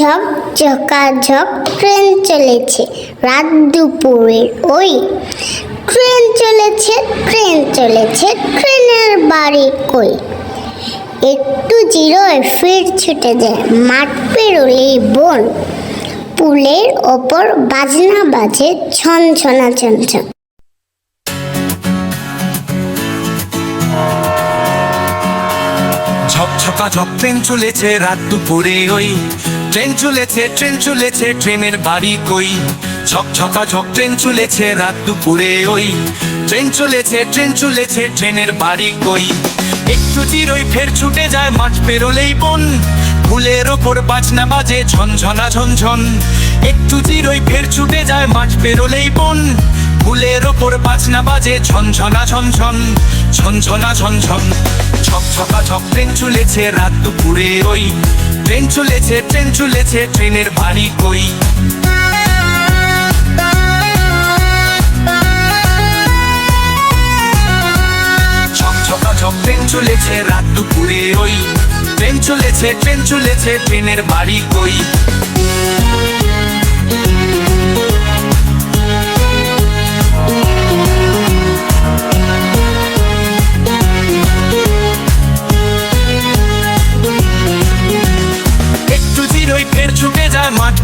ঝক ঝকাঝক train চলেছে। রাত দুপুরের ওই ট্রেন চলেছে ট্রেন চলেছে, ট্রেনের বাড়ি কই? একটু জিরোয় ফির ছুটে যায় মাঠ পেরোলেই বন। পুলের ওপর বাজনা বাজে ছন ছনা ছন ছন ঝকঝকা ঝক ট্রেন চলেছে রাত দুপুরে ওই ট্রেন চলেছে ট্রেন চলেছে, ট্রেনের বাড়ি কই? ঝকঝকা ঝক ট্রেন চলেছে রাত দুপুরে ওই। ট্রেন চলেছে ট্রেন চলেছে, ট্রেনের বাড়ি কই? একটু চিরই ফের ছুটে যায় মাঠ পেরোলেই বন। ফুলের ওপর বাজনা বাজে, ঝনঝনা ঝনঝন। একটু চিরই ফের ছুটে যায় মাঠ পেরোলেই বন। ফুলের ওপর বাজনা বাজে ঝনঝনা ঝনঝন ঝনঝনা ঝনঝন। ছকছকা ছক ট্রেন চলেছে রাত দুপুরে ওই। ট্রেন চলেছে ট্রেন চলেছে, ট্রেনের বাড়ি কই? ছক ট্রেন চলেছে রাত দুপুরে ওই। ট্রেন চলেছে ট্রেন চলেছে, ট্রেনের বাড়ি কই?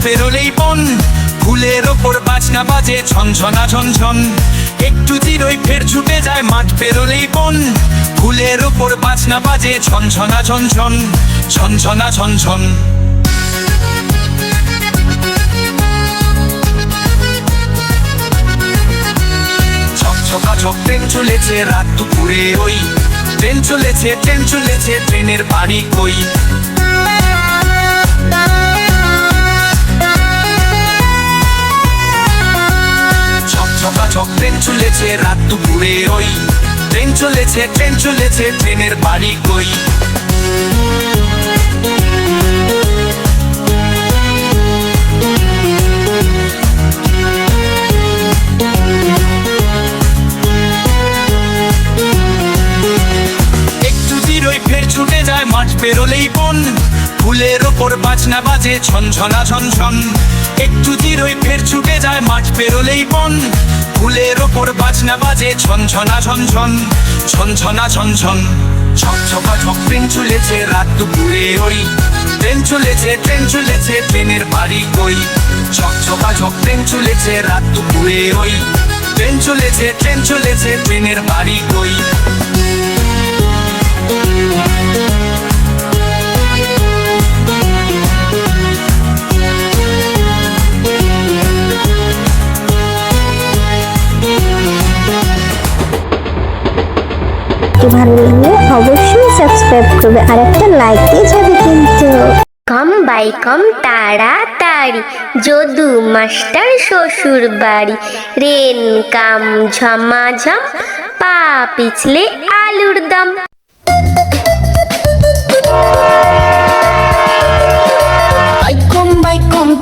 পেরোলেই বন, ফুলের ওপর বাজনা বাজে ঝনঝনা ঝনঝন। একটু জিরোই ফের ছুটে যায় মাঠ পেরোলেই বন, ফুলের ওপর বাজনা বাজে ঝনঝনা ঝনঝন ঝনঝনা ঝনঝন। ট্রেন চলেছে রাত দুপুরে ওই। ট্রেন চলেছে ট্রেন চলেছে, ট্রেনের বাড়ি কই? চলেছে, রাত দুপুরে ওই ট্রেন চলেছে ট্রেন চলেছে, ট্রেনের বাড়ি কই? মাঠ পেরোলেই বন। ফুলের ওপর বাজনা বাজে ঝনঝনা ঝনঝন। একটু জিরোই ফের ছুটে যায় মাঠ পেরোলেই বন। ফুলের ওপর বাজনা বাজে ঝনঝনা ঝনঝন ঝনঝনা ঝনঝন। ঝকঝকা ঝক ট্রেন চলেছে, রাত দুপুরে ওই। ট্রেন চলেছে ট্রেন চলেছে ট্রেনের বাড়ি কই? ঝকঝকা ঝক ট্রেন চলেছে, রাত দুপুরে ওই। ট্রেন চলেছে ট্রেন চলেছে ট্রেনের বাড়ি কই? একটু ভালো লাগলে অবশ্যই সাবস্ক্রাইব করবে আর একটা লাইক দিয়ে যাবে কিন্তু। কম বাই কম তাড়াতাড়ি যদু মাস্টার শ্বশুর বাড়ি। রেন কাম ঝমাঝম পা পিছলে আলুর দম।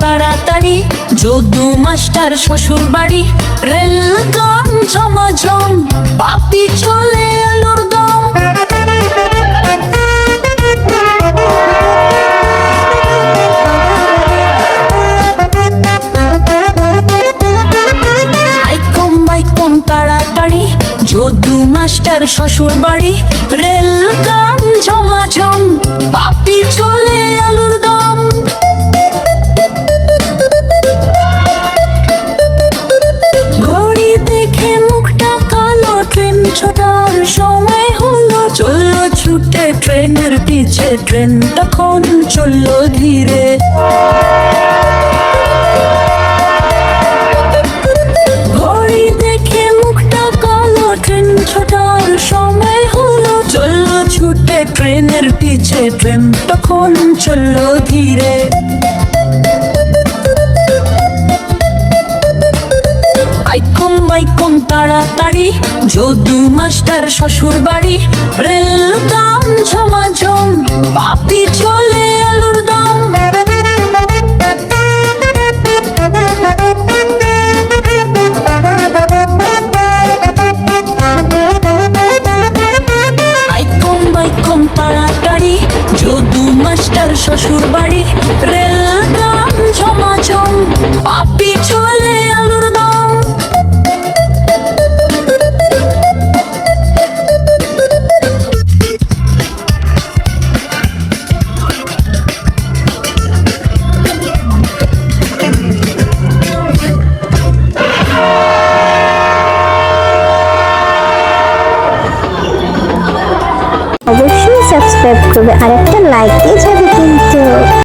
তাড়াতাড়ি যদু মাস্টার শ্বশুর বাড়ি। রেল গান ঝমাঝম বাপি চলে শ্বশুর বাড়ি রেল গান ঝমাঝম বাপি চলে আলুর দম। ঘড়ি দেখে মুখটা কালো, ট্রেন ছোটার সময় হলো, চলল ছুটে, ট্রেনের পিছে ট্রেন, তখন চলল ধীরে। ট্রেন তখন চলল ধীরে আইকম বাইকম তাড়াতাড়ি, যদু মাস্টার শ্বশুর বাড়ি, রেল দাম ঝমাঝম, বাপি চলে আলুর দাম। শ্বশুর বাড়ি রেল গান ঝমাঝম পাপি চলে আলুর দাম। Oh সাবস্ক্রাইব করবে। আর একটা লাইক দিয়ে যাবে কিন্তু।